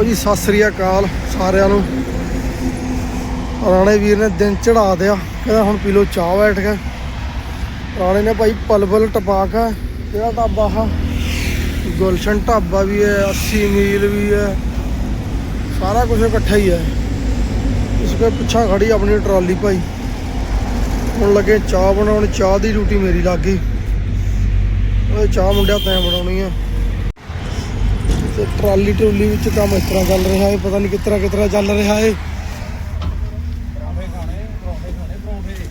ਲਓ ਜੀ, ਸਤਿ ਸ੍ਰੀ ਅਕਾਲ ਸਾਰਿਆਂ ਨੂੰ। ਰਾਣੇ ਵੀਰ ਨੇ ਦਿਨ ਚੜਾ ਦਿਆ। ਕਹਿੰਦਾ ਹੁਣ ਪੀ ਲਓ, ਚਾਹ ਬੈਠ ਕੇ। ਰਾਣੇ ਨੇ ਭਾਈ ਪਲਬਲ ਟਪਾਕਾ ਜਿਹੜਾ ਢਾਬਾ ਆ? ਗੁਲਸ਼ਨ ਢਾਬਾ ਵੀ ਹੈ 80 ਮੀਲ ਵੀ ਹੈ। ਸਾਰਾ ਕੁਝ ਇਕੱਠਾ ਹੀ ਹੈ। ਇਸ ਕੋਲ ਪਿੱਛਾ ਖੜੀ ਆਪਣੀ ਟਰਾਲੀ ਭਾਈ। ਹੁਣ ਲੱਗੇ ਚਾਹ ਬਣਾਉਣ, ਚਾਹ ਦੀ ਡਿਊਟੀ ਮੇਰੀ ਲੱਗ ਗਈ। ਉਹ ਚਾਹ ਮੁੰਡਿਆ ਤੈਂ ਬਣਾਉਣੀ ਆ। ਤੇ ਟਰਾਲੀ ਟਰੂਲੀ ਵਿੱਚ ਕੰਮ ਇਸ ਤਰ੍ਹਾਂ ਚੱਲ ਰਿਹਾ ਹੈ, ਪਤਾ ਨਹੀਂ ਕਿਸ ਤਰ੍ਹਾਂ ਚੱਲ ਰਿਹਾ ਹੈ।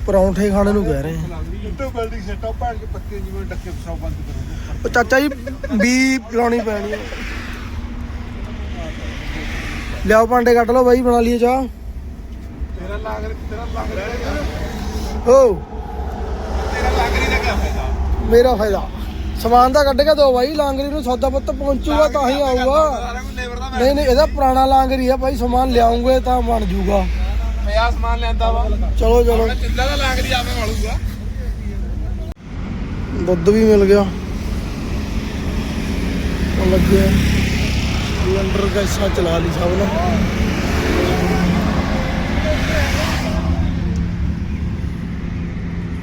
ਪਰੌਂਠੇ ਖਾਣੇ ਨੂੰ ਕਹਿ ਰਹੇ ਆ ਟੁੱਟੂ ਬਿਲਡਿੰਗ ਸੈਟਅਪ ਪਾੜ ਕੇ ਪੱਕੇ ਜਿਵੇਂ ਡੱਕੇ ਫਸਾਉ ਬੰਦ ਕਰੋ ਉਹ ਚਾਚਾ ਜੀ ਬੀ ਲਾਉਣੀ ਪੈਣੀ ਹੈ। ਲਿਆਓ ਭਾਂਡੇ ਕੱਢ ਲਓ ਬਾਈ, ਬਣਾ ਲਈਏ ਚਾਹ। ਤੇਰਾ ਲਾਗ ਤੇਰਾ ਲਾਗ ਹੋ। ਤੇਰਾ ਲਾਗਰੀ ਦਾ ਕੀ ਫਾਇਦਾ ਮੇਰਾ ਫਾਇਦਾ। ਸਮਾਨ ਤਾਂ ਕੱਢ ਕੇ ਦੋ ਬਾਈ ਲਾਂਗਰੀ ਨੂੰ ਸੌਦਾ ਪੱਤ ਪਹੁੰਚੂਗਾ ਤਾਂ ਹੀ ਆਊਗਾ। ਦਾ ਨਹੀਂ ਨਹੀਂ ਇਹਦਾ ਪੁਰਾਣਾ ਲਾਂਗਰੀ ਆ ਭਾਈ ਸਮਾਨ ਲਿਆਉਂਗੇ ਤਾਂ ਬਣ ਜੂਗਾ। ਪਿਆ ਸਮਾਨ ਲੈਂਦਾ ਵਾ। ਚਲੋ ਚਲੋ। ਚਿੱਲਾ ਦਾ ਲਾਗਰੀ ਆਵੇਂ ਵਾਲੂਗਾ ਦੁੱਧ ਵੀ ਮਿਲ ਗਿਆ। ਉਹ ਲੱਗਿਆ ਸਿਲੰਡਰ ਗੈਸਾਂ ਚਲਾ ਲਈ ਸਭ ਨੇ।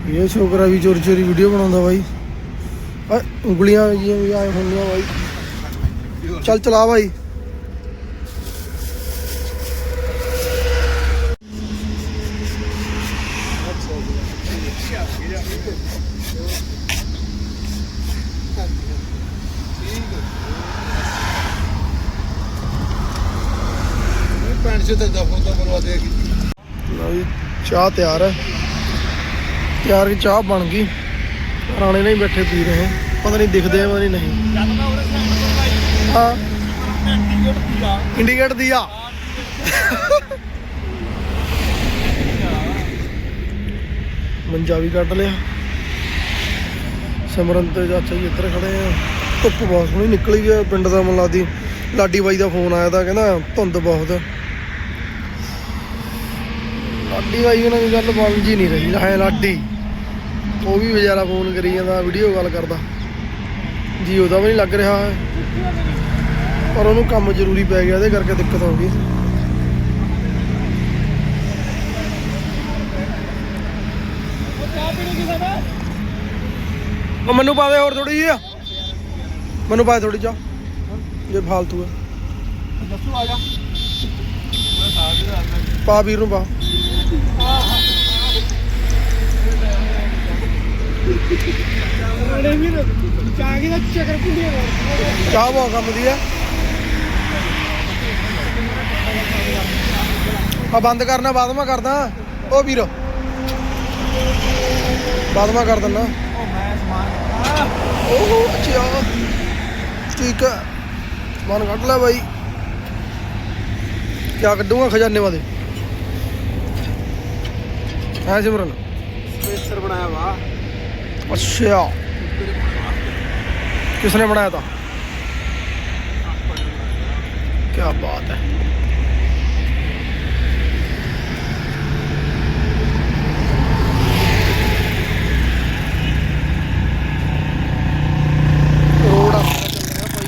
ਇਹ ਛੋਕਰਾ ਵੀ ਚੋਰੀ ਚੋਰੀ ਵੀਡੀਓ ਬਣਾਉਂਦਾ ਬਾਈ। ਆ, ਉਂਗਲੀਆਂ ਜਿਹੀਆਂ ਵੀ ਆਏ ਹੁੰਦੀਆਂ ਬਾਈ। ਚੱਲ ਚਲਾ ਬਾਈ। ਪੈਂਟ ਚਾਹ ਤਿਆਰ ਹੈ। ਤਿਆਰ ਚਾਹ ਬਣ ਗਈ। ਪੁਰਾਣੇ ਨਹੀਂ ਬੈਠੇ ਪੀ ਰਹੇ। ਪਤਾ ਨਹੀਂ ਦਿਖਦੇ ਆ, ਪਤਾ ਨਹੀਂ ਨਹੀਂ। ਹਾਂ। ਇੰਡੀਕੇਟ ਦਿਆ ਮੰਜਾ ਵੀ ਕੱਢ ਲਿਆ। ਸਿਮਰਨ ਤੇ ਚਾਚਾ ਜੀ ਇੱਧਰ ਖੜੇ ਆ। ਧੁੱਪ ਬਹੁਤ ਸੋਹਣੀ ਨਿਕਲੀ ਹੈ ਪਿੰਡ ਦਾ ਮਲਾਦੀ ਲਾਡੀ ਬਾਈ ਦਾ ਫੋਨ ਆਇਆ ਤਾਂ ਕਹਿੰਦਾ ਧੁੰਦ ਬਹੁਤ। ਲਾਡੀ ਬਾਈ ਉਹਨਾਂ ਦੀ ਗੱਲ ਬਣ ਜੀ ਨਹੀਂ ਰਹੀ। ਹੈ ਲਾਡੀ। ਉਹ ਵੀ ਵਿਚਾਰਾ ਫੋਨ ਕਰੀ ਜਾਂਦਾ ਵੀਡੀਓ ਕਾਲ ਕਰਦਾ। ਜੀ ਉਹਦਾ ਵੀ ਨਹੀਂ ਲੱਗ ਰਿਹਾ। ਪਰ ਉਹਨੂੰ ਕੰਮ ਜ਼ਰੂਰੀ ਪੈ ਗਿਆ ਇਹਦੇ ਕਰਕੇ ਦਿੱਕਤ ਹੋ ਗਈ। ਉਹ ਮੈਨੂੰ ਪਾ ਦੇ ਹੋਰ ਥੋੜੀ ਜਿਹੀ ਆ। ਮੈਨੂੰ ਪਾ ਥੋੜੀ ਚਾਹ ਜੇ ਫਾਲਤੂ ਹੈ ਦੱਸੋ ਆ ਜਾ। ਪਾ ਵੀਰ ਨੂੰ ਪਾ। ਅਰੇ ਵੀਰ ਚਾਗੀ ਦਾ ਚੱਕਰ ਕੁੰਡੀਆਂ ਚਾਹ ਬਹੁਤ ਕੰਮ ਦੀ ਹੈ ਆ ਬੰਦ ਕਰਨਾ ਬਾਅਦ ਮੈਂ ਕਰਦਾ। ਉਹ ਵੀਰ। ਬਾਅਦ ਮੈਂ ਕਰ ਦਿੰਦਾ ਉਹ ਮੈਂ ਸਮਾਨ ਓਹੋ, ਅੱਛਾ। ਠੀਕ ਹੈ ਮਨ ਕੱਢ ਲੈ ਬਾਈ। ਕਿਆ ਕੱਢੂਗਾ ਖਜ਼ਾਨੇ ਵਾਦੇ ਹੈ ਸਿਮਰਨ। ਸਪੇਸਰ ਬਣਾਇਆ ਵਾ। ਅੱਛਾ। ਕਿਸ ਨੇ ਬਣਾਇਆ ਤਾਂ? ਕੀ ਬਾਤ ਹੈ। ਰੋਡ ਆਪਣਾ ਚੱਲ ਰਿਹਾ ਭਾਈ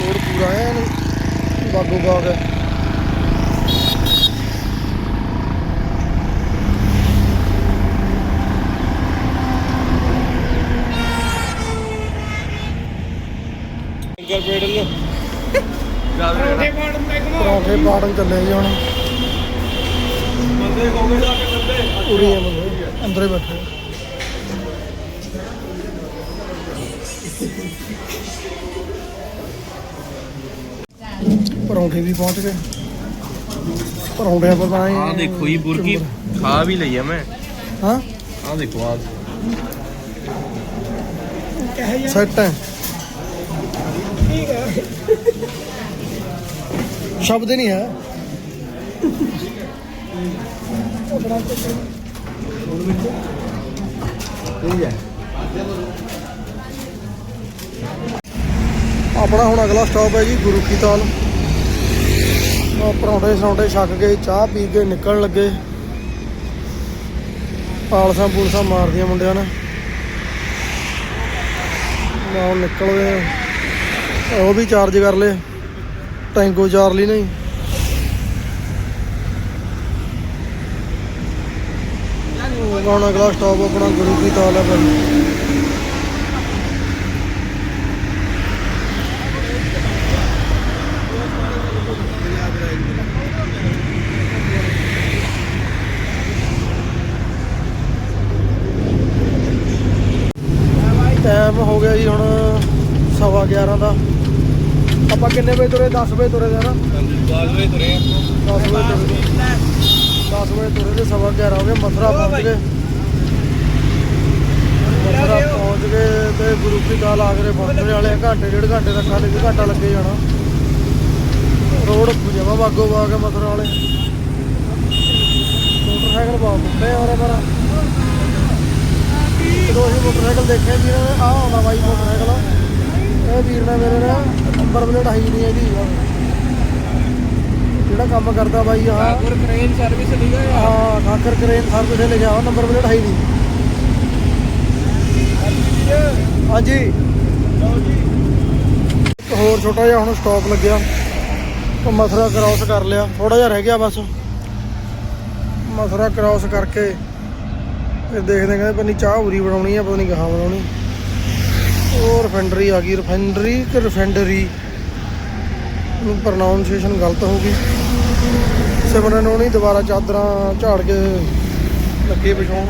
ਰੋਡ ਪੂਰਾ ਹੈ, ਬਾਗੋ ਬਾਗ ਹੈ। ਪਾੜਨ ਪਰੌਂਠੇ ਪਾੜਨ ਚੱਲੇ ਜੀ ਹੁਣ। ਬੰਦੇ ਕੋਗੇ ਜਾ ਕੇ ਬੰਦੇ। ਉਰੀ ਆ ਬੰਦੇ ਅੰਦਰ ਹੀ ਬੈਠੇ ਪਰੌਂਠੇ ਵੀ ਪਹੁੰਚ ਗਏ। ਪਰੌਂਠਿਆਂ ਪਰ ਬਣਾਏ ਆ ਦੇਖੋ ਜੀ ਬੁਰਕੀ ਖਾ ਵੀ ਲਈ ਆ ਮੈਂ। ਹਾਂ? ਆ ਦੇਖੋ ਆ ਸੈੱਟ ਹੈ। ਸ਼ਬਦ ਨਹੀਂ ਹੈ। ਆਪਣਾ ਹੁਣ ਅਗਲਾ ਸਟਾਪ ਹੈ ਜੀ ਗੁਰੂ ਕੀ ਤਾਲ। ਪਰੌਂਠੇ ਸੌਂਠੇ ਛੱਕ ਕੇ ਚਾਹ ਪੀ ਕੇ ਨਿਕਲਣ ਲੱਗੇ। ਪਾਲਸਾਂ ਪੂਲਸਾਂ ਮਾਰਦੀਆਂ ਮੁੰਡਿਆਂ ਨੇ। ਹੁਣ ਨਿਕਲਦੇ ਉਹ ਵੀ ਚਾਰਜ ਕਰ ਲਏ। ਟੈਂਗੋ ਚਾਰਲੀ ਨਹੀਂ। ਉਹ ਹੁਣ ਅਗਲਾ ਸਟਾਪ ਆਪਣਾ ਗੁਰੂ ਕੀ ਤਾਲ ਹੈ ਭਾਈ। ਟਾਈਮ ਹੋ ਗਿਆ ਜੀ ਹੁਣ ਸਵਾ 11 ਦਾ। ਆਪਾਂ ਕਿੰਨੇ ਵਜੇ ਤੁਰੇ? 10 ਵਜੇ ਤੁਰੇ ਦੇ ਨਾ 10 ਵਜੇ ਤੁਰੇ 10 ਵਜੇ ਤੁਰੇ। ਦੇ 10 ਵਜੇ ਤੁਰੇ ਦੇ ਸਵਾ 11 ਹੋ ਗਏ ਮਥੁਰਾ ਪਹੁੰਚ ਗਏ। ਮਥੁਰਾ ਪਹੁੰਚ ਗਏ ਤੇ ਗੁਰੂ ਕੀ ਦਾਲ ਆਗਰੇ ਪਹੁੰਚਣ ਵਾਲੇ। ਆ, ਘੰਟੇ ਡੇਢ ਘੰਟੇ ਤੱਕ ਹਾਲੇ ਵੀ ਘੰਟਾ ਲੱਗੇ ਜਾਣਾ। ਰੋਡ ਜਮਾ ਬਾਗੋ ਬਾਗ ਹੈ ਮਥੁਰਾ ਵਾਲੇ। ਮੋਟਰਸਾਈਕਲ ਬਹੁਤ ਆ ਮੇਰੇ ਪਰ। ਜਦੋਂ ਅਸੀਂ ਮੋਟਰਸਾਈਕਲ ਦੇਖਿਆ ਵੀਰ ਆਹ ਆਉਂਦਾ ਬਾਈ ਮੋਟਰਸਾਈਕਲ। ਇਹ ਵੀਰ ਨੇ ਮੇਰੇ ਨੇ ਨੰਬਰ ਪਲੇਟ ਹਾਈ ਨਹੀਂ ਇਹਦੀ ਜਿਹੜਾ ਕੰਮ ਕਰਦਾ ਬਾਈ ਆਹ। ਗੁਰ ਕ੍ਰੇਨ ਸਰਵਿਸ ਲਿਖਿਆ ਹਾਂ ਖਾਕਰ ਕਰੇਨ ਸਰਵਿਸ ਤੇ ਲਿਖਿਆ ਨੰਬਰ ਪਲੇਟ ਹਾਈ ਨਹੀਂ। ਹਾਂਜੀ। ਇੱਕ ਹੋਰ ਛੋਟਾ ਜਿਹਾ ਹੁਣ ਸਟਾਪ ਲੱਗਿਆ। ਉਹ ਮਥੁਰਾ ਕ੍ਰਾਸ ਕਰ ਲਿਆ। ਥੋੜਾ ਜਿਹਾ ਰਹਿ ਗਿਆ ਬਸ। ਮਥੁਰਾ ਕ੍ਰਾਸ ਕਰਕੇ ਫਿਰ ਦੇਖਦੇ ਕਹਿੰਦੇ ਪਤਾ ਚਾਹ ਉਰੀ ਬਣਾਉਣੀ ਆ ਪਤਾ ਨਹੀਂ ਕਹਾਂ ਬਣਾਉਣੀ। ਉਹ ਰਿਫਾਈਨਰੀ ਆ ਗਈ ਰਿਫਾਈਨਰੀ ਕਿ ਰਿਫਾਈਨਰੀ ਪ੍ਰੋਨਾਂਸੀਏਸ਼ਨ ਗਲਤ ਹੋ ਗਈ। ਸਿਮਰਨ ਉਹਨੇ ਦੁਬਾਰਾ ਚਾਦਰਾਂ ਝਾੜ ਕੇ ਲੱਗੇ ਵਿਛਾਉਣ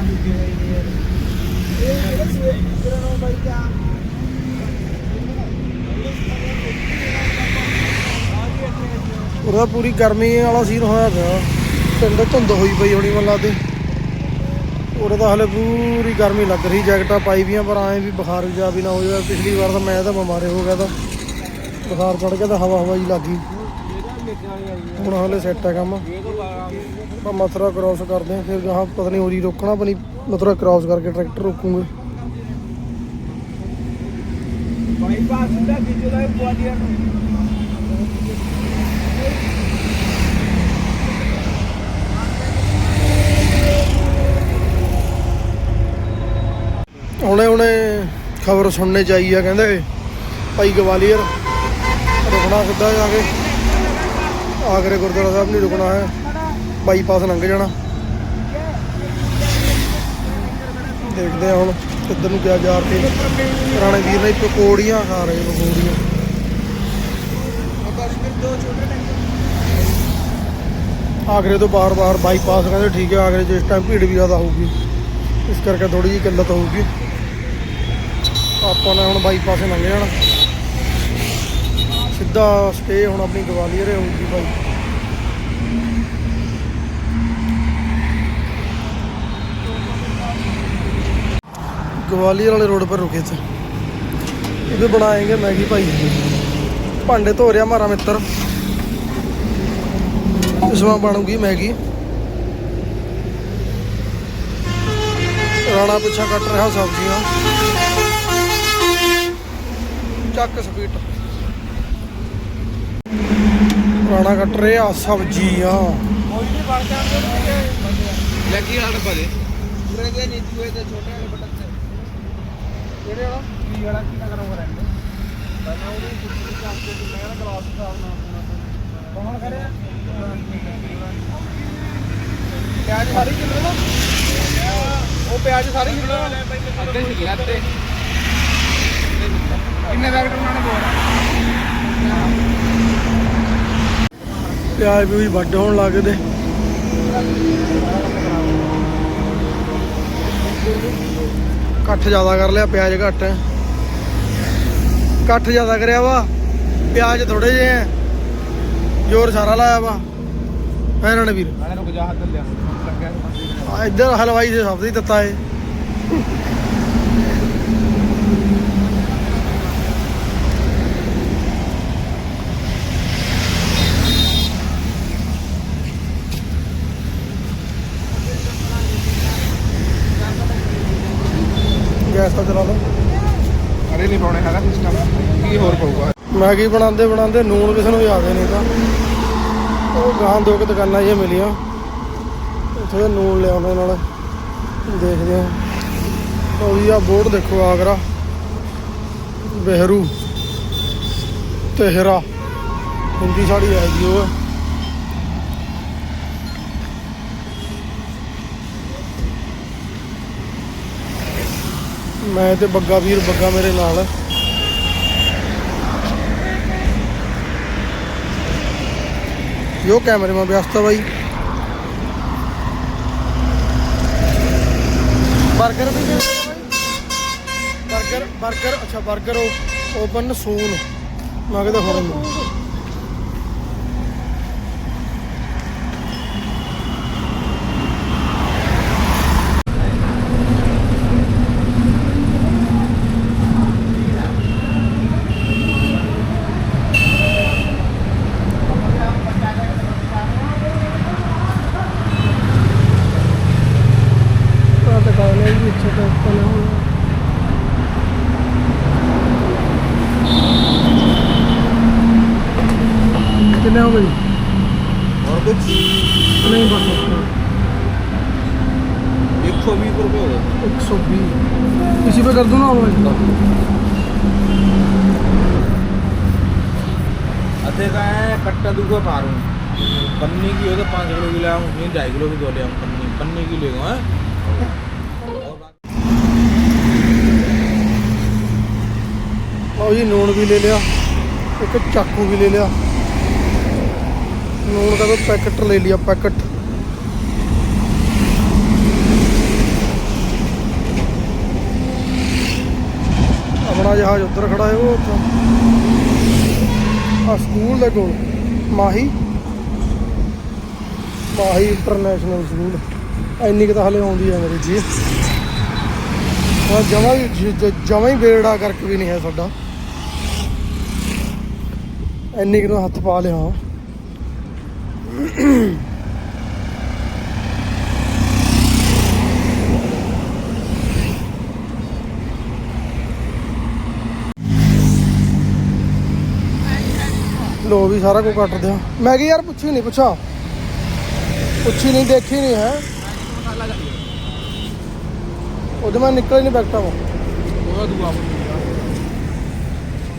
ਉਹਦਾ ਪੂਰੀ ਗਰਮੀ ਵਾਲਾ ਸੀਨ ਹੋਇਆ ਪਿਆ। ਪਿੰਡ ਧੁੰਦ ਹੋਈ ਪਈ ਹੋਣੀ ਮਨ ਲੱਗਦੀ। ਉਹਦਾ ਤਾਂ ਹਲੇ ਪੂਰੀ ਗਰਮੀ ਲੱਗ ਰਹੀ, ਜੈਕਟਾਂ ਪਾਈ ਵੀਆਂ ਪਰ ਐਂ ਵੀ ਬੁਖਾਰ ਵੀ ਜਾ ਵੀ ਨਾ ਹੋ ਜਾਵੇ ਪਿਛਲੀ ਵਾਰ ਤਾਂ ਮੈਂ ਤਾਂ ਬਿਮਾਰੇ ਹੋ ਗਿਆ ਤਾਂ। ਬੁਖਾਰ ਚੜ ਗਿਆ ਤਾਂ ਹਵਾ ਹਵਾ ਹੀ ਲੱਗ ਹੁਣ ਹਲੇ ਸੈੱਟ ਹੈ ਕੰਮ। ਆਪਾਂ ਮਥੁਰਾ ਕ੍ਰਾਸ ਕਰਦੇ ਹਾਂ ਫਿਰ ਗਾਹਾਂ ਪਤਾ ਨਹੀਂ ਹੋਰੀ ਰੋਕਣਾ ਪਣੀ ਮਥੁਰਾ ਕ੍ਰਾਸ ਕਰਕੇ ਟਰੈਕਟਰ ਰੋਕੂਗੇ। ਬਾਈਪਾਸ ਦਾ ਦਾ ਹੁਣੇ ਹੁਣੇ ਖਬਰ ਸੁਣਨੇ ਚਾਹੀ ਆ ਕਹਿੰਦੇ ਭਾਈ ਗਵਾਲੀਅਰ ਰੁਕਣਾ ਸਿੱਧਾ ਜਾ ਕੇ। ਆਗਰੇ ਗੁਰਦੁਆਰਾ ਸਾਹਿਬ ਨਹੀਂ ਰੁਕਣਾ ਹੈ। ਬਾਈਪਾਸ ਲੰਘ ਜਾਣਾ। ਦੇਖਦੇ ਆ ਹੁਣ ਕਿੱਧਰ ਨੂੰ ਕਿਆ ਜਾ ਕੇ। ਪੁਰਾਣੇ ਵੀਰ ਨੇ ਪਕੌੜੀਆਂ ਖਾ ਰਹੇ ਪਕੌੜੀਆਂ। ਆਗਰੇ ਤੋਂ ਬਾਰ-ਬਾਰ ਬਾਈਪਾਸ ਕਹਿੰਦੇ ਠੀਕ ਹੈ ਆਗਰੇ 'ਚ ਇਸ ਟਾਈਮ ਭੀੜ ਵੀ ਜ਼ਿਆਦਾ ਹੋਊਗੀ। ਇਸ ਕਰਕੇ ਥੋੜੀ ਜਿਹੀ ਕਿੱਲਤ ਹੋਊਗੀ। ਆਪਾਂ ਨੇ ਹੁਣ ਬਾਈਪਾਸ ਲੰਘ ਜਾਣਾ। ਸਿੱਧਾ ਸਟੇ ਹੁਣ ਆਪਣੀ ਗਵਾਲੀਅਰ ਹੋਊਗੀ ਭਾਈ। ਗਵਾਲੀਅਰ ਵਾਲੇ ਰੋਡ ਪਰ ਰੁਕੇ ਸੀ ਇਹ ਵੀ ਬਣਾਏਗੇ ਮੈਗੀ ਭਾਈ। ਭਾਂਡੇ ਧੋ ਰਿਆ ਮਾਰਾ ਮਿੱਤਰ। ਇਸ ਵਾਰ ਬਣੂਗੀ ਮੈਗੀ। ਰਾਣਾ ਪਿੱਛਾ ਕੱਟ ਰਿਹਾ ਸਬਜ਼ੀਆਂ। ਚੱਕ ਸਪੀਡ ਰਾਣਾ ਕੱਟ ਰਿਹਾ ਸਬਜ਼ੀਆਂ ਕੋਈ ਨਹੀਂ ਬਣ ਜਾਂਦੇ ਲੱਗੀ ਹੜ ਭਰੇ ਪੂਰੇ ਦੇ ਨਹੀਂ ਜੂਏ ਤੇ ਛੋਟੇ ਵਾਲੇ ਬਟਨ ਤੇ। ਕਿਹੜੇ ਵਾਲਾ? ਕੀ ਵਾਲਾ ਕੀ ਨਾ ਕਰੂੰਗਾ ਰਹਿੰਦੇ? ਪਹਿਲਾਂ ਉਹਦੀ ਕੁੱਤੀ ਚੱਕ ਕੇ ਮੈਂ ਕਹਿੰਦਾ ਗਲਾਸ ਸਾਫ਼ ਨਾ ਹੋਣਾ ਕੌਣ ਕਰਿਆ? ਪਿਆਜ਼ ਸਾਰੇ ਕਿਲੋ ਨਾ ਉਹ ਪਿਆਜ਼ ਸਾਰੇ ਕਿਲੋ ਅੱਧੇ ਸੀ ਅੱਧੇ ਕਿੰਨੇ ਪੈਕਟ ਬਣਾਣੇ ਬੋਲ ਪਿਆਜ਼ ਵੀ ਵੱਡ ਹੋਣ ਲੱਗਦੇ ਇਕੱਠ ਜ਼ਿਆਦਾ ਕਰ ਲਿਆ ਪਿਆਜ਼ ਘੱਟ। ਹੈ ਇਕੱਠ ਜ਼ਿਆਦਾ ਕਰਿਆ ਵਾ ਪਿਆਜ਼ ਥੋੜੇ ਜਿਹੇ ਹੈ ਜ਼ੋਰ ਸਾਰਾ ਲਾਇਆ ਵਾ। ਹੈ ਰਣਵੀਰ। ਆ ਇੱਧਰ ਹਲਵਾਈ ਦੇ ਸਬਜ਼ੀ ਦਿੱਤਾ ਏ। ਗੈਸ ਚਲਾ ਲਓ। ਅਰੇ ਨਹੀਂ ਪਾਉਣੇ ਹੈਗਾ ਸਿਸਟਮ ਕੀ ਹੋਰ ਪਊਗਾ? ਮੈਗੀ ਬਣਾਉਂਦੇ ਬਣਾਉਂਦੇ ਨੂਣ ਕਿਸੇ ਨੂੰ ਯਾਦ ਹੀ ਨਹੀਂ ਤਾਂ। ਉਹ ਗਾਂ ਦੋ ਕੁ ਦੁਕਾਨਾਂ ਜਿਹੀਆਂ ਮਿਲੀਆਂ। ਉੱਥੇ ਦਾ ਨੂਣ ਲਿਆਉਂਦੇ ਨਾਲ। ਦੇਖਦੇ ਹਾਂ। ਉਹ ਵੀ ਆ ਬੋਰਡ ਦੇਖੋ, ਆਗਰਾ। ਬਹਿਰੂ। ਤੇਹਰਾ। ਹਿੰਦੀ ਸਾੜੀ ਹੈ ਜੀ ਉਹ। ਮੈਂ ਤੇ ਬੱਗਾ ਵੀਰ ਬੱਗਾ ਮੇਰੇ ਨਾਲ। ਯੋ ਕੈਮਰੇ ਮੈਂ ਵਿਅਸਤ ਬਾਈ। ਬਰਗਰ ਵੀ ਬਰਗਰ 버ਗਰ ਅੱਛਾ 버ਗਰ ਓਪਨ ਸੂਨ। ਮੈਂ ਕਿਹਾ ਫੋਨ पहले का है कट्टा दूगा पार हूँ पन्नी की हो तो पाँच किलो की लाया हूँ ढाई किलो की दो लिया हूँ पन्नी पन्नी की ले गए और ये नून भी ले लिया एक चाकू भी ले लिया नून का तो पैकेट ले लिया पैकेट अपना जहाज उधर खड़ा है वो ਆ ਸਕੂਲ ਦੇ ਕੋਲ, ਮਾਹੀ। ਮਾਹੀ ਇੰਟਰਨੈਸ਼ਨਲ ਸਕੂਲ ਇੰਨੀ ਕੁ ਤਾਂ ਹਲੇ ਆਉਂਦੀ ਹੈ ਮੇਰੀ ਜੀ ਹਾਂ ਜਮਾ ਵੀ ਜਮਾ ਹੀ ਬੇੜਾ ਕਰਕੇ ਵੀ ਨਹੀਂ ਹੈ ਸਾਡਾ। ਇੰਨੀ ਕੁ ਤਾਂ ਹੱਥ ਪਾ ਲਿਆ। ਲੋ ਵੀ ਸਾਰਾ ਕੁਝ ਕੱਟ ਦਿਆ ਮੈਂ ਕਿ ਯਾਰ ਪੁੱਛੀ ਨਹੀਂ ਪੁੱਛਾ ਪੁੱਛੀ ਨਹੀਂ ਦੇਖੀ ਨਹੀਂ ਹੈ ਉਹਦੇ ਮੈਂ ਨਿਕਲ ਨਹੀਂ ਬੈਠਾ ਵਾ ਉਹਦਾ ਦੂਆ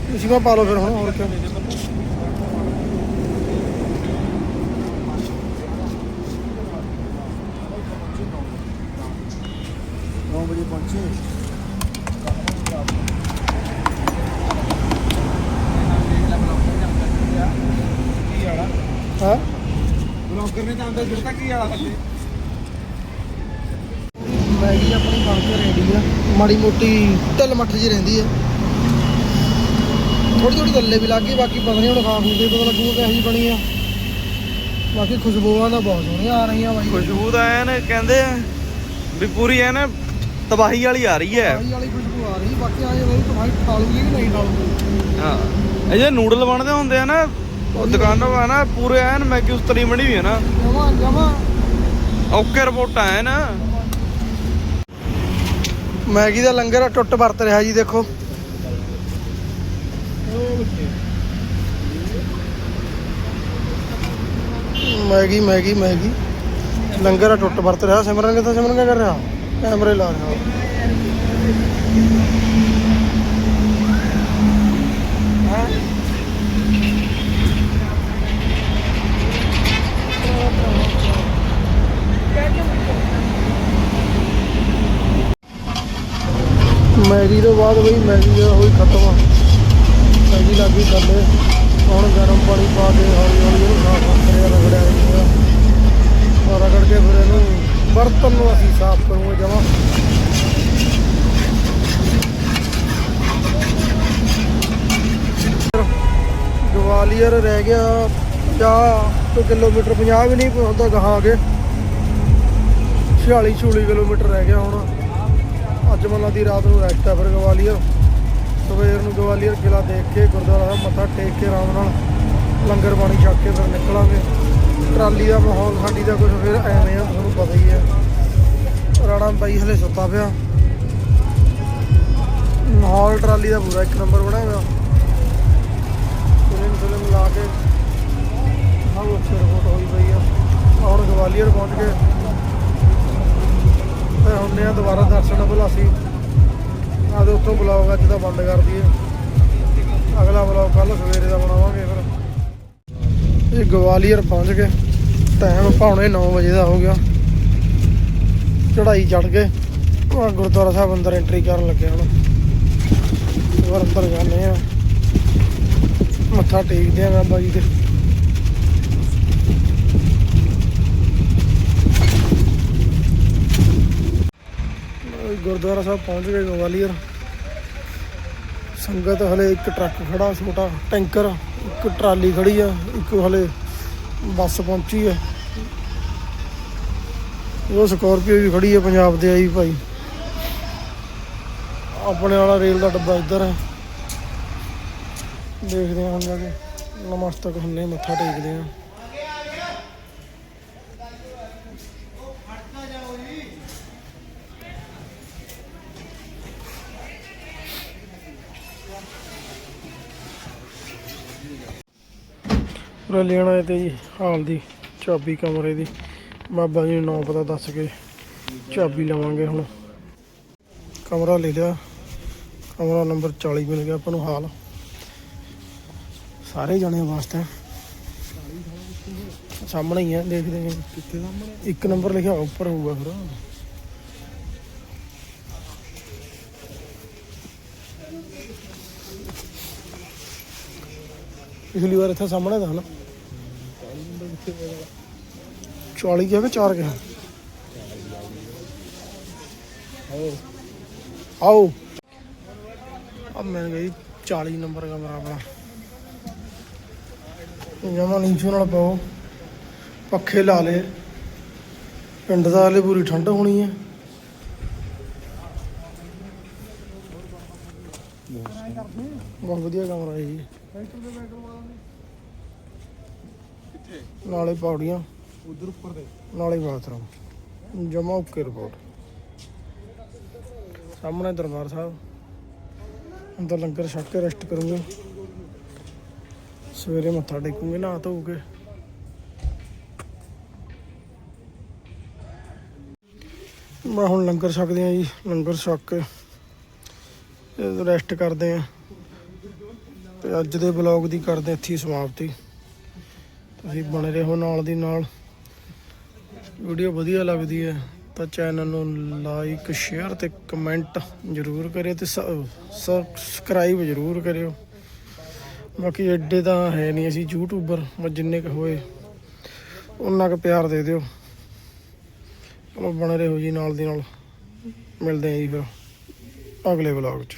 ਤੁਸੀਂ ਮੈਂ ਪਾ ਲਓ ਫਿਰ ਹੁਣ ਹੋਰ ਕਿਉਂ ਨੌ ਵਜੇ ਪਹੁੰਚੇ ਹਾਂ। ਮਾੜੀ ਮੋਟੀ ਤਿਲ ਮੱਠ ਜੀ ਰਹਿੰਦੀ ਆ। ਥੋੜੀ ਥੋੜੀ ਗੱਲੇ ਵੀ ਲੱਗ ਬਾਕੀ ਪਤਾ ਨਹੀਂ ਹੁਣ ਖਾ ਖੂ ਕੇ ਪਤਾ ਲੱਗੂਗਾ ਕਿ ਬਣੀ ਆ। ਬਾਕੀ ਖੁਸ਼ਬੂਆਂ ਦਾ ਬਹੁਤ ਸੋਹਣੀਆਂ ਆ ਰਹੀਆਂ ਬਾਈ। ਖੁਸ਼ਬੂ ਤਾਂ ਐਨ ਕਹਿੰਦੇ ਆ ਵੀ ਪੂਰੀ ਐਨ ਤਬਾਹੀ ਵਾਲੀ ਆ ਰਹੀ ਹੈ। ਤਬਾਹੀ ਵਾਲੀ ਖੁਸ਼ਬੂ ਆ ਰਹੀ ਬਾਕੀ ਆ ਜੇ ਤਬਾਹੀ ਖਾ ਲੂਗੀ ਕਿ ਨਹੀਂ ਖਾ ਲੂਗੀ। ਹਾਂ। ਇਹ ਜੇ ਨੂਡਲ ਬਣਦੇ ਹੁੰਦੇ ਆ ਨਾ ਉਹ ਦੁਕਾਨਾਂ ਵਾ ਨਾ ਪੂਰੇ ਐਨ ਮੈਗੀ ਉਸ ਤਰੀ ਬਣੀ ਹੋਈ ਹੈ ਨਾ। ਜਮਾ ਜਮਾ। ਓਕੇ ਰਿਪੋਰਟਾਂ ਐ ਨਾ ਮੈਗੀ ਦਾ ਲੰਗਰ ਟੁੱਟ ਵਰਤ ਰਿਹਾ ਜੀ ਦੇਖੋ। Maggi Maggi Maggi. ਲੰਗਰ ਟੁੱਟ ਵਰਤ ਰਿਹਾ। ਸਿਮਰਨ ਕਿੱਥੇ ਸਿਮਰਨ ਕੀ ਕਰ ਰਿਹਾ? ਕੈਮਰੇ ਲਾ ਰਿਹਾ। ਮੈਗੀ ਤੋਂ ਬਾਅਦ ਬਈ ਮੈਗੀ ਦਾ ਹੋਈ ਖਤਮ ਮੈਗੀ ਲੱਗੀ ਥੱਲੇ। ਹੁਣ ਗਰਮ ਪਾਣੀ ਪਾ ਕੇ ਹੌਲੀ ਹੌਲੀ ਇਹਨੂੰ ਸਾਫ਼ ਕਰਿਆ ਰਗੜਿਆ ਰਿਹਾ ਔਰ ਰਗੜ ਕੇ ਫਿਰ ਇਹਨੂੰ ਬਰਤਨ ਨੂੰ ਅਸੀਂ ਸਾਫ਼ ਕਰੂਗੇ ਜਮਾ। ਗਵਾਲੀਅਰ ਰਹਿ ਗਿਆ 50 ਕਿਲੋਮੀਟਰ 50 ਵੀ ਨਹੀਂ ਹੁੰਦਾ ਗਾਹਾਂ ਆ ਕੇ 46 46 ਕਿਲੋਮੀਟਰ ਰਹਿ ਗਿਆ ਹੁਣ। ਅੱਜ ਮਨਾਂ ਦੀ ਰਾਤ ਨੂੰ ਰੈਸਟ ਹੈ ਫਿਰ ਗਵਾਲੀਅਰ। ਸਵੇਰ ਨੂੰ ਗਵਾਲੀਅਰ ਕਿਲਾ ਦੇਖ ਕੇ ਗੁਰਦੁਆਰਾ ਸਾਹਿਬ ਮੱਥਾ ਟੇਕ ਕੇ ਆਰਾਮ ਨਾਲ ਲੰਗਰ ਪਾਣੀ ਛਕ ਕੇ ਫਿਰ ਨਿਕਲਾਂਗੇ। ਟਰਾਲੀ ਦਾ ਮਾਹੌਲ, ਸਾਡੀ ਦਾ ਕੁਝ ਫਿਰ ਐਵੇਂ ਆ, ਤੁਹਾਨੂੰ ਪਤਾ ਹੀ ਹੈ। ਰਾਣਾ ਬਾਈ ਹਲੇ ਸੁੱਤਾ ਪਿਆ। ਮਾਹੌਲ ਟਰਾਲੀ ਦਾ ਪੂਰਾ ਇੱਕ ਨੰਬਰ ਬਣਾਇਆ ਹੋਇਆ। ਫਿਲਮ ਫਿਲਮ ਲਾ ਕੇ ਸਭ ਉੱਥੇ ਰਿਪੋਰਟ ਹੋਈ ਪਈ ਆ। ਹੁਣ ਗਵਾਲੀਅਰ ਪਹੁੰਚ ਕੇ ਤੇ ਹੁੰਨੇ ਆ ਦੁਬਾਰਾ ਦਰਸ਼ਨ ਬੁਲਾਸੀ ਆਦੇ ਉੱਥੋਂ ਬਲੌਗ ਅੱਜ ਦਾ ਬੰਦ ਕਰ ਦਈਏ। ਅਗਲਾ ਬਲੌਗ ਕੱਲ ਸਵੇਰੇ ਦਾ ਬਣਾਵਾਂਗੇ ਫਿਰ। ਗਵਾਲੀਅਰ ਪਹੁੰਚ ਗਏ। ਟਾਈਮ ਪੌਣੇ 9 ਵਜੇ ਦਾ ਹੋ ਗਿਆ। ਚੜਾਈ ਚੜ ਗਏ। ਆਹ ਗੁਰਦੁਆਰਾ ਸਾਹਿਬ ਅੰਦਰ ਐਂਟਰੀ ਕਰਨ ਲੱਗੇ ਹੁਣ। ਹੋਰ ਅੰਦਰ ਜਾਂਦੇ ਆ। ਮੱਥਾ ਟੇਕਦੇ ਆ ਬਾਬਾ ਜੀ ਦੇ। ਗੁਰਦੁਆਰਾ ਸਾਹਿਬ ਪਹੁੰਚ ਗਏ ਗਵਾਲੀਅਰ। ਸੰਗਤ ਹਲੇ ਇੱਕ ਟਰੱਕ ਖੜਾ, ਛੋਟਾ ਟੈਂਕਰ, ਇੱਕ ਟਰਾਲੀ ਖੜੀ ਆ, ਇੱਕ ਹਲੇ ਬੱਸ ਪਹੁੰਚੀ ਆ। ਉਹ ਸਕੋਰਪੀਓ ਵੀ ਖੜੀ ਆ, ਪੰਜਾਬ ਦੇ ਆਈ ਭਾਈ। ਆਪਣੇ ਵਾਲਾ ਰੇਲ ਦਾ ਡੱਬਾ ਇੱਧਰ ਹੈ ਦੇਖਦੇ ਹਾਂ ਹੁਣ ਜਾ ਕੇ। ਨਮਸਤਕ ਹੁੰਨੇ, ਮੱਥਾ ਟੇਕਦੇ ਹਾਂ। ਪੂਰਾ ਲੈਣ ਆਏ ਤੇ ਜੀ, ਹਾਲ ਦੀ, ਚਾਬੀ ਕਮਰੇ ਦੀ। ਬਾਬਾ ਜੀ ਨੂੰ ਨਾਂ ਪਤਾ ਦੱਸ ਕੇ ਚਾਬੀ ਲਵਾਂਗੇ ਹੁਣ। ਕਮਰਾ ਲੈ ਲਿਆ। ਕਮਰਾ ਨੰਬਰ 40 ਮਿਲ ਗਿਆ ਆਪਾਂ ਨੂੰ ਹਾਲ। ਸਾਰੇ ਜਣਿਆਂ ਵਾਸਤੇ। ਸਾਹਮਣੇ ਹੀ ਆ, ਦੇਖਦੇ ਹਾਂ। ਕਿੱਥੇ ਸਾਹਮਣੇ ਇੱਕ ਨੰਬਰ ਲਿਖਿਆ, ਉੱਪਰ ਹੋਊਗਾ ਫਿਰ। ਪਿਛਲੀ ਵਾਰ ਇੱਥੇ ਸਾਹਮਣੇ ਦਾ ਨਾ 40 ਕਿਹਾ ਕਿ 4 ਕਿਹਾ? ਆਓ। ਅਬ ਮਿਲ ਗਈ 40 ਨੰਬਰ ਕਮਰਾ ਆਪਣਾ। ਜਮਾ ਨੀਚੋਂ ਨਾਲ ਪਾਓ। ਪੱਖੇ ਲਾ ਲੇ ਪਿੰਡ ਦਾ ਹਲੇ ਪੂਰੀ ਠੰਡ ਹੋਣੀ ਹੈ ਬਹੁਤ ਵਧੀਆ ਕਮਰਾ ਹੈ ਜੀ ਨਾਲੇ ਪੌੜੀਆਂ। ਉਧਰ ਉੱਪਰ ਦੇ। ਨਾਲੇ ਬਾਥਰੂਮ। ਜਮਾ ਓਕੇ ਰਿਪੋਰਟ। ਸਾਹਮਣੇ ਦਰਬਾਰ ਸਾਹਿਬ। ਅੰਦਰ ਲੰਗਰ ਛਕ ਕੇ ਰੈਸਟ ਕਰੂੰਗੇ। ਸਵੇਰੇ ਮੱਥਾ ਟੇਕੂਗੇ ਨਹਾ ਧੋ ਕੇ। ਮੈਂ ਹੁਣ ਲੰਗਰ ਛਕਦੇ ਆ ਜੀ। ਲੰਗਰ ਛਕ ਕੇ। ਰੈਸਟ ਕਰਦੇ ਆ। ਤੇ ਅੱਜ ਦੇ ਬਲੌਗ ਦੀ ਕਰਦੇ ਇੱਥੇ ਹੀ ਸਮਾਪਤੀ। ਤੁਸੀਂ ਬਣੇ ਰਹੋ ਨਾਲ ਦੀ ਨਾਲ। ਵੀਡੀਓ ਵਧੀਆ ਲੱਗਦੀ ਹੈ ਤਾਂ ਚੈਨਲ ਨੂੰ ਲਾਈਕ, ਸ਼ੇਅਰ ਤੇ ਕਮੈਂਟ ਜ਼ਰੂਰ ਕਰਿਓ ਤੇ ਸਬਸਕ੍ਰਾਈਬ ਜ਼ਰੂਰ ਕਰਿਓ। ਬਾਕੀ ਐਡੇ ਤਾਂ ਹੈ ਨਹੀਂ ਅਸੀਂ ਯੂਟਿਊਬਰ, ਬਸ ਜਿੰਨੇ ਕੁ ਹੋਏ, ਉਹਨਾਂ ਕੁ ਪਿਆਰ ਦੇ ਦਿਓ। ਚਲੋ ਬਣੇ ਰਹੋ ਜੀ ਨਾਲ ਦੀ ਨਾਲ। ਮਿਲਦੇ ਆਂ ਜੀ ਫਿਰ ਅਗਲੇ ਵਲੌਗ 'ਚ।